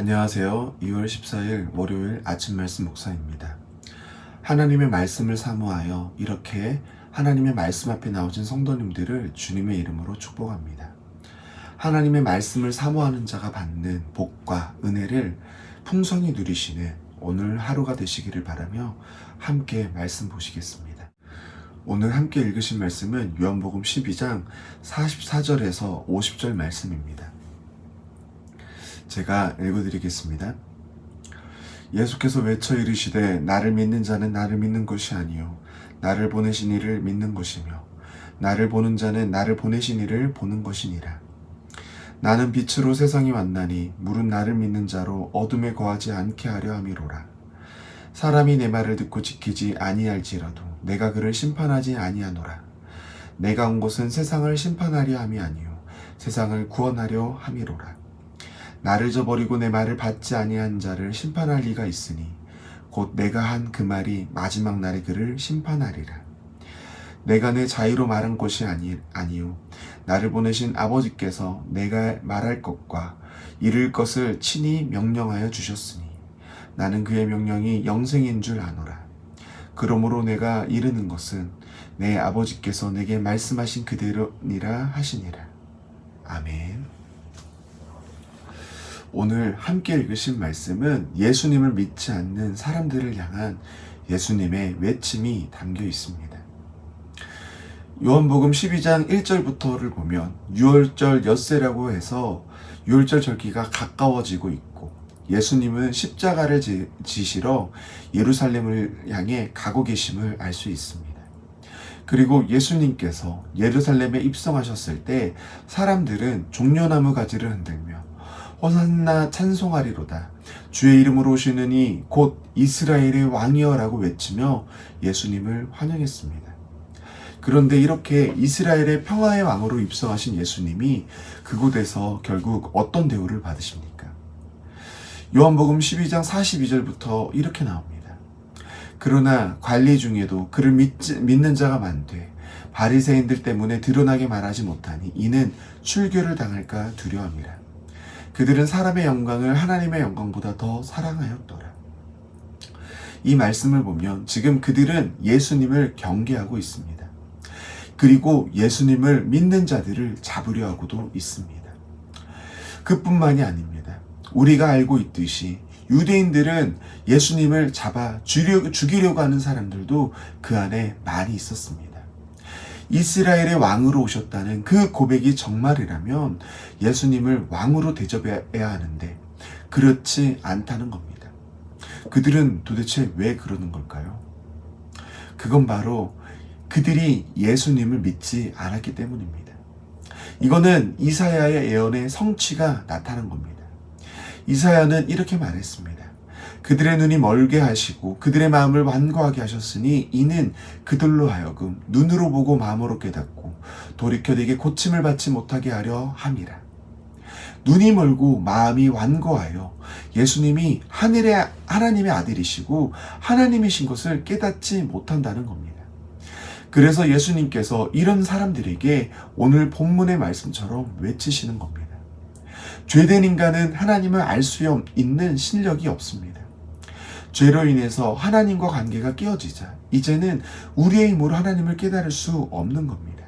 안녕하세요. 2월 14일 월요일 아침 말씀 목사입니다. 하나님의 말씀을 사모하여 이렇게 하나님의 말씀 앞에 나오신 성도님들을 주님의 이름으로 축복합니다. 하나님의 말씀을 사모하는 자가 받는 복과 은혜를 풍성히 누리시는 오늘 하루가 되시기를 바라며 함께 말씀 보시겠습니다. 오늘 함께 읽으신 말씀은 요한복음 12장 44절에서 50절 말씀입니다. 제가 읽어드리겠습니다. 예수께서 외쳐 이르시되 나를 믿는 자는 나를 믿는 것이 아니요 나를 보내신 이를 믿는 것이며 나를 보는 자는 나를 보내신 이를 보는 것이니라. 나는 빛으로 세상이 왔나니 물은 나를 믿는 자로 어둠에 거하지 않게 하려 함이로라. 사람이 내 말을 듣고 지키지 아니할지라도 내가 그를 심판하지 아니하노라. 내가 온 것은 세상을 심판하려 함이 아니요 세상을 구원하려 함이로라. 나를 저버리고 내 말을 받지 아니한 자를 심판할 리가 있으니 곧 내가 한 그 말이 마지막 날에 그를 심판하리라. 내가 내 자유로 말한 것이 아니, 아니요 나를 보내신 아버지께서 내가 말할 것과 이를 것을 친히 명령하여 주셨으니 나는 그의 명령이 영생인 줄 아노라. 그러므로 내가 이르는 것은 내 아버지께서 내게 말씀하신 그대로니라 하시니라. 아멘. 오늘 함께 읽으신 말씀은 예수님을 믿지 않는 사람들을 향한 예수님의 외침이 담겨 있습니다. 요한복음 12장 1절부터를 보면 6월절 엿새라고 해서 6월절 절기가 가까워지고 있고 예수님은 십자가를 지- 지시러 예루살렘을 향해 가고 계심을 알 수 있습니다. 그리고 예수님께서 예루살렘에 입성하셨을 때 사람들은 종려나무 가지를 흔들며 호산나 찬송하리로다. 주의 이름으로 오시는 이 곧 이스라엘의 왕이여라고 외치며 예수님을 환영했습니다. 그런데 이렇게 이스라엘의 평화의 왕으로 입성하신 예수님이 그곳에서 결국 어떤 대우를 받으십니까? 요한복음 12장 42절부터 이렇게 나옵니다. 그러나 관리 중에도 그를 믿지, 믿는 자가 많되 바리새인들 때문에 드러나게 말하지 못하니 이는 출교를 당할까 두려움이라. 그들은 사람의 영광을 하나님의 영광보다 더 사랑하였더라. 이 말씀을 보면 지금 그들은 예수님을 경계하고 있습니다. 그리고 예수님을 믿는 자들을 잡으려 하고도 있습니다. 그뿐만이 아닙니다. 우리가 알고 있듯이 유대인들은 예수님을 잡아 죽이려, 죽이려고 하는 사람들도 그 안에 많이 있었습니다. 이스라엘의 왕으로 오셨다는 그 고백이 정말이라면 예수님을 왕으로 대접해야 하는데 그렇지 않다는 겁니다. 그들은 도대체 왜 그러는 걸까요? 그건 바로 그들이 예수님을 믿지 않았기 때문입니다. 이거는 이사야의 예언의 성취가 나타난 겁니다. 이사야는 이렇게 말했습니다. 그들의 눈이 멀게 하시고 그들의 마음을 완고하게 하셨으니 이는 그들로 하여금 눈으로 보고 마음으로 깨닫고 돌이켜 내게 고침을 받지 못하게 하려 함이라. 눈이 멀고 마음이 완고하여 예수님이 하늘의 하나님의 아들이시고 하나님이신 것을 깨닫지 못한다는 겁니다. 그래서 예수님께서 이런 사람들에게 오늘 본문의 말씀처럼 외치시는 겁니다. 죄된 인간은 하나님을 알 수 있는 실력이 없습니다. 죄로 인해서 하나님과 관계가 깨어지자 이제는 우리의 힘으로 하나님을 깨달을 수 없는 겁니다.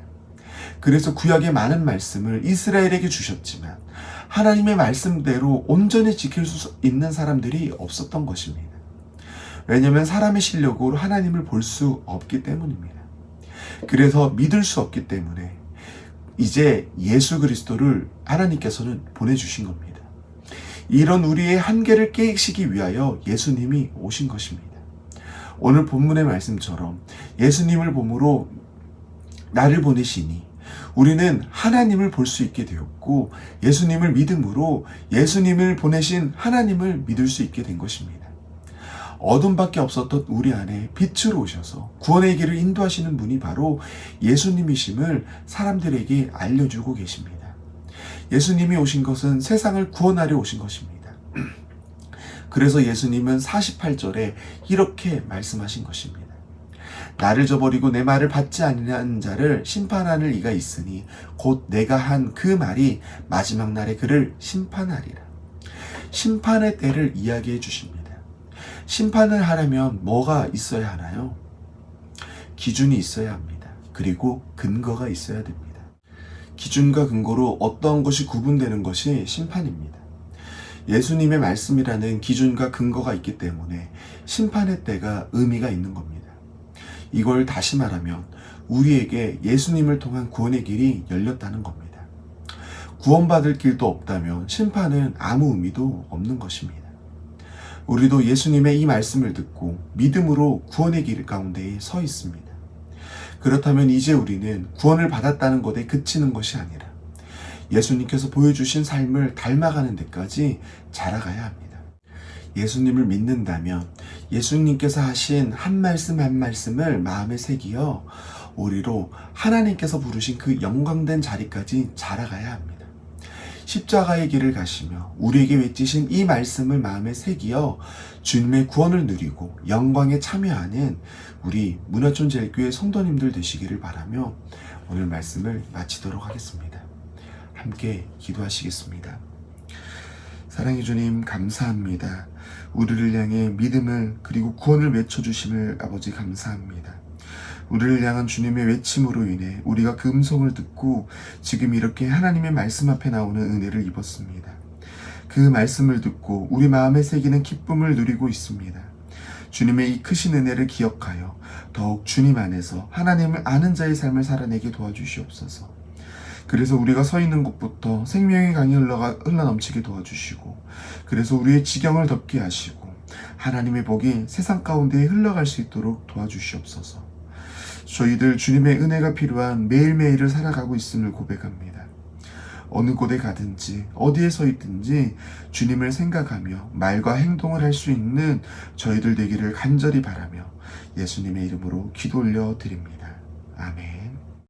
그래서 구약의 많은 말씀을 이스라엘에게 주셨지만 하나님의 말씀대로 온전히 지킬 수 있는 사람들이 없었던 것입니다. 왜냐하면 사람의 실력으로 하나님을 볼 수 없기 때문입니다. 그래서 믿을 수 없기 때문에 이제 예수 그리스도를 하나님께서는 보내주신 겁니다. 이런 우리의 한계를 깨시기 위하여 예수님이 오신 것입니다. 오늘 본문의 말씀처럼 예수님을 봄으로 나를 보내시니 우리는 하나님을 볼 수 있게 되었고 예수님을 믿음으로 예수님을 보내신 하나님을 믿을 수 있게 된 것입니다. 어둠밖에 없었던 우리 안에 빛으로 오셔서 구원의 길을 인도하시는 분이 바로 예수님이심을 사람들에게 알려주고 계십니다. 예수님이 오신 것은 세상을 구원하려 오신 것입니다. 그래서 예수님은 48절에 이렇게 말씀하신 것입니다. 나를 저버리고 내 말을 받지 않는 자를 심판하는 이가 있으니 곧 내가 한 그 말이 마지막 날에 그를 심판하리라. 심판의 때를 이야기해 주십니다. 심판을 하려면 뭐가 있어야 하나요? 기준이 있어야 합니다. 그리고 근거가 있어야 됩니다. 기준과 근거로 어떠한 것이 구분되는 것이 심판입니다. 예수님의 말씀이라는 기준과 근거가 있기 때문에 심판의 때가 의미가 있는 겁니다. 이걸 다시 말하면 우리에게 예수님을 통한 구원의 길이 열렸다는 겁니다. 구원받을 길도 없다면 심판은 아무 의미도 없는 것입니다. 우리도 예수님의 이 말씀을 듣고 믿음으로 구원의 길 가운데에 서 있습니다. 그렇다면 이제 우리는 구원을 받았다는 것에 그치는 것이 아니라 예수님께서 보여주신 삶을 닮아가는 데까지 자라가야 합니다. 예수님을 믿는다면 예수님께서 하신 한 말씀 한 말씀을 마음에 새기어 우리로 하나님께서 부르신 그 영광된 자리까지 자라가야 합니다. 십자가의 길을 가시며 우리에게 외치신 이 말씀을 마음에 새기어 주님의 구원을 누리고 영광에 참여하는 우리 문화촌 제일교회 성도님들 되시기를 바라며 오늘 말씀을 마치도록 하겠습니다. 함께 기도하시겠습니다. 사랑해 주님 감사합니다. 우리를 향해 믿음을 그리고 구원을 외쳐주심을 아버지 감사합니다. 우리를 향한 주님의 외침으로 인해 우리가 그 음성을 듣고 지금 이렇게 하나님의 말씀 앞에 나오는 은혜를 입었습니다. 그 말씀을 듣고 우리 마음에 새기는 기쁨을 누리고 있습니다. 주님의 이 크신 은혜를 기억하여 더욱 주님 안에서 하나님을 아는 자의 삶을 살아내게 도와주시옵소서. 그래서 우리가 서 있는 곳부터 생명의 강이 흘러가, 흘러넘치게 도와주시고, 그래서 우리의 지경을 덮게 하시고, 하나님의 복이 세상 가운데에 흘러갈 수 있도록 도와주시옵소서. 저희들 주님의 은혜가 필요한 매일매일을 살아가고 있음을 고백합니다. 어느 곳에 가든지 어디에 서 있든지 주님을 생각하며 말과 행동을 할 수 있는 저희들 되기를 간절히 바라며 예수님의 이름으로 기도 올려 드립니다. 아멘.